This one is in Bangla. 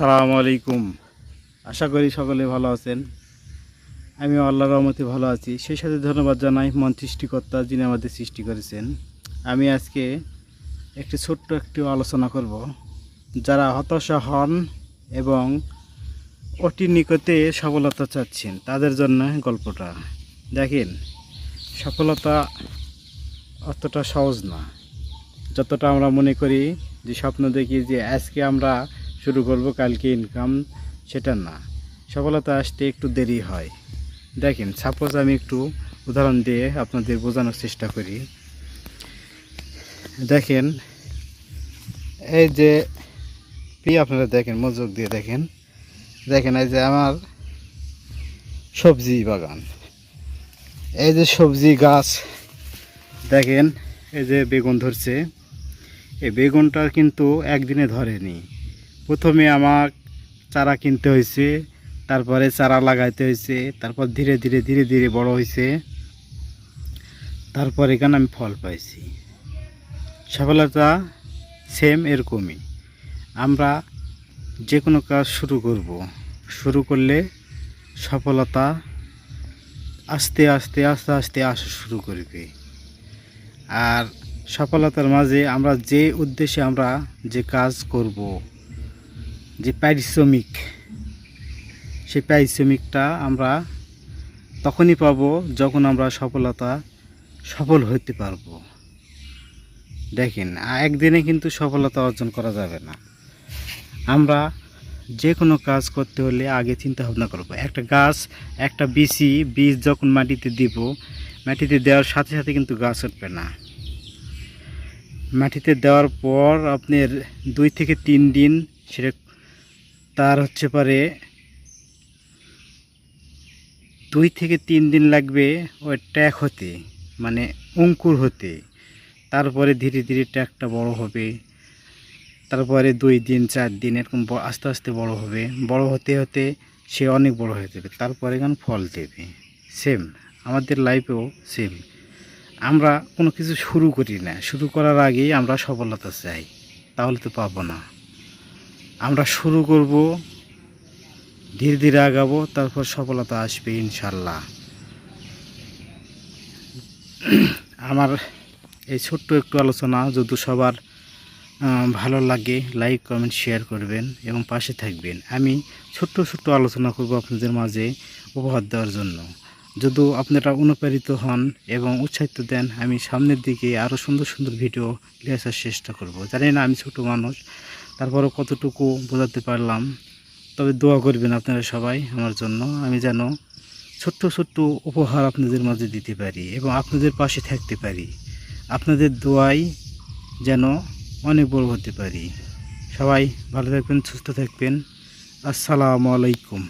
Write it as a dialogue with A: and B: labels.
A: আসসালামু আলাইকুম। আশা করি সকলে ভালো আছেন। আমি আল্লাহর রহমতে ভালো আছি। সেই সাথে ধন্যবাদ জানাই মন সৃষ্টিকর্তা যিনি আমাদের সৃষ্টি করেছেন। আমি আজকে একটি ছোট্ট একটি আলোচনা করব। যারা হতাশা হন এবং অতি নিকটে সফলতা চাচ্ছেন, তাদের জন্য গল্পটা। দেখেন, সফলতা অতটা সহজ না। যতটা আমরা মনে করি যে স্বপ্ন দেখি যে আজকে আমরা শুরু করব কালকে ইনকাম সেটা না। সফলতা আসতে একটু দেরি হয়। দেখেন সাপোজ আমি একটু উদাহরণ দিয়ে আপনাদের বোঝানোর চেষ্টা করি। দেখেন, এই যে পি আপনারা দেখেন, মনোযোগ দিয়ে দেখেন। দেখেন, এই যে আমার সবজি বাগান। এই যে সবজি গাছ, দেখেন, এই যে বেগুন ধরছে। এই বেগুনটা কিন্তু একদিনে ধরেনি। প্রথমে আমার চারা কিনতে হয়েছে তারপরে চারা লাগাইতে হয়েছে তারপর ধীরে ধীরে ধীরে ধীরে বড় হয়েছে তারপর এখানে আমি ফল পাইছি। সফলতা সেম এরকমই। আমরা যে কোনো কাজ শুরু করব। শুরু করলে সফলতা আস্তে আস্তে আস্তে আস্তে আসা শুরু করবে। আর সফলতার মাঝে আমরা যে উদ্দেশ্যে আমরা যে কাজ করব যে পারিশ্রমিক, সেই পারিশ্রমিকটা আমরা তখনই পাবো যখন আমরা সফলতা, সফল হতে পারব। দেখেন, একদিনে কিন্তু সফলতা অর্জন করা যাবে না। আমরা যে কোনো কাজ করতে হলে আগে চিন্তা ভাবনা করব। একটা গাছ, একটা বিচি, বীজ যখন মাটিতে দিব, মাটিতে দেওয়ার সাথে সাথে কিন্তু গাছ উঠবে না। মাটিতে দেওয়ার পর আপনার দুই থেকে তিন দিন সেটা তার হচ্ছে পারে দুই থেকে তিন দিন লাগবে ওই ট্যাক হতে মানে অঙ্কুর হতে। তারপরে ধীরে ধীরে ট্যাকটা বড় হবে। তারপরে দুই দিন, চার দিন এরকম আস্তে আস্তে বড় হবে। বড় হতে হতে সে অনেক বড় হয়ে যাবে। তারপরে গান ফল দেবে। সেম আমাদের লাইফেও সেম আমরা কোনো কিছু শুরু করি না। শুরু করার আগেই আমরা সফলতা চাই। তাহলে তো পাবো না। আমরা শুরু করব, ধীরে ধীরে আগাবো, তারপর সফলতা আসবে ইনশাল্লাহ আমার এই ছোট্ট একটু আলোচনা, যদি সবার ভালো লাগে লাইক কমেন্ট শেয়ার করবেন এবং পাশে থাকবেন। আমি ছোট্ট ছোট্ট আলোচনা করব আপনাদের মাঝে উপহার দেওয়ার জন্য। যদি আপনারা অনুপ্রাণিত হন এবং উৎসাহিত দেন, আমি সামনের দিকে আরও সুন্দর সুন্দর ভিডিও নিয়ে আসার চেষ্টা করব। জানি না, আমি ছোট মানুষ তারপরও কতটুকু বোঝাতে পারলাম, তবে দোয়া করবেন আপনারা সবাই আমার জন্য। আমি যেন ছোট্ট ছোট্ট উপহার আপনাদের মাঝে দিতে পারি এবং আপনাদের পাশে থাকতে পারি। আপনাদের দোয়াই যেন অনেক বড় হতে পারি। সবাই ভালো থাকবেন, সুস্থ থাকবেন। আসসালামু আলাইকুম।